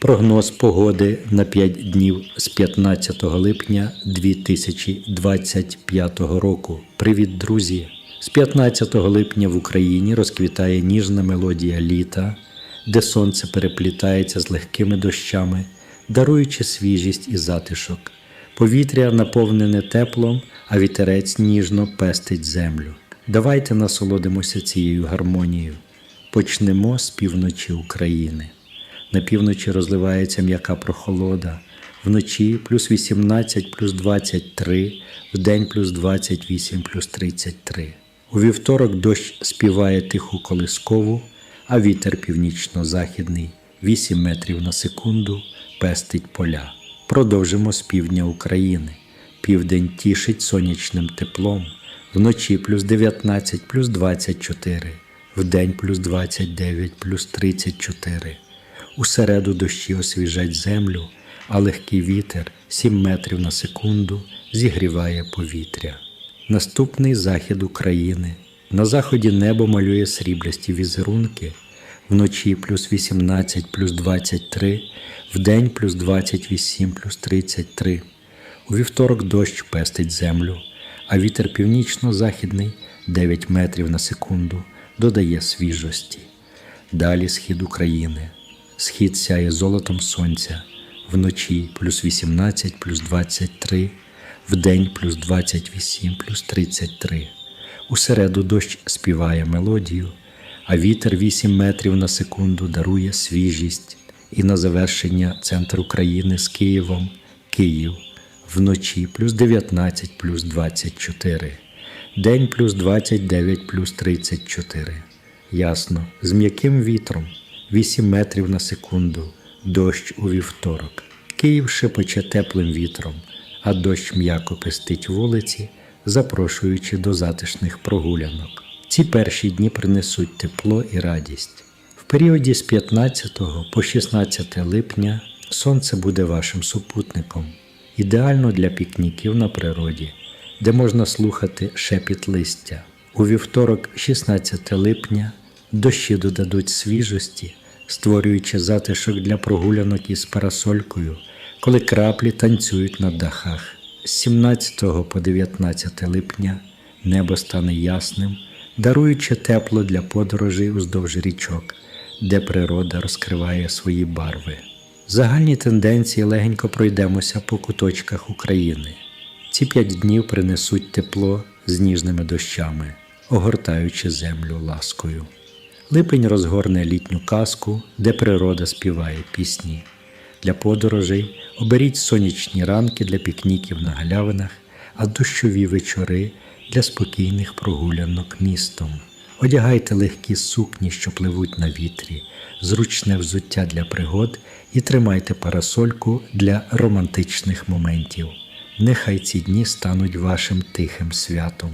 Прогноз погоди на 5 днів з 15 липня 2025 року. Привіт, друзі! З 15 липня в Україні розквітає ніжна мелодія літа, де сонце переплітається з легкими дощами, даруючи свіжість і затишок. Повітря наповнене теплом, а вітерець ніжно пестить землю. Давайте насолодимося цією гармонією. Почнемо з півночі України. На півночі розливається м'яка прохолода, вночі плюс 18 плюс 23, вдень плюс 28 плюс 33. У вівторок дощ співає тиху колискову, а вітер північно-західний 8 метрів на секунду пестить поля. Продовжимо з півдня України. Південь тішить сонячним теплом, вночі плюс 19 плюс 24, вдень плюс 29 плюс 34. У середу дощі освіжать землю, а легкий вітер 7 метрів на секунду зігріває повітря. Наступний захід України. На заході небо малює сріблясті візерунки, вночі плюс 18 плюс 23, вдень плюс 28 плюс 33. У вівторок дощ пестить землю, а вітер північно-західний 9 метрів на секунду додає свіжості. Далі схід України. Схід сяє золотом сонця, вночі плюс 18 плюс 23, вдень плюс 28 плюс 33. У середу дощ співає мелодію, а вітер 8 метрів на секунду дарує свіжість. І на завершення центр України з Києвом Київ вночі плюс 19 плюс 24, день плюс 29 плюс 34. Ясно, з м'яким вітром 8 метрів на секунду, дощ у вівторок. Київ шепоче теплим вітром, а дощ м'яко пестить вулиці, запрошуючи до затишних прогулянок. Ці перші дні принесуть тепло і радість. В періоді з 15 по 16 липня сонце буде вашим супутником, ідеально для пікніків на природі, де можна слухати шепіт листя. У вівторок, 16 липня, дощі додадуть свіжості, створюючи затишок для прогулянок із парасолькою, коли краплі танцюють на дахах. З 17 по 19 липня небо стане ясним, даруючи тепло для подорожей уздовж річок, де природа розкриває свої барви. Загальні тенденції легенько пройдемося по куточках України. Ці п'ять днів принесуть тепло з ніжними дощами, огортаючи землю ласкою. Липень розгорне літню казку, де природа співає пісні. Для подорожей оберіть сонячні ранки для пікніків на галявинах, а дощові вечори для спокійних прогулянок містом. Одягайте легкі сукні, що пливуть на вітрі, зручне взуття для пригод і тримайте парасольку для романтичних моментів. Нехай ці дні стануть вашим тихим святом.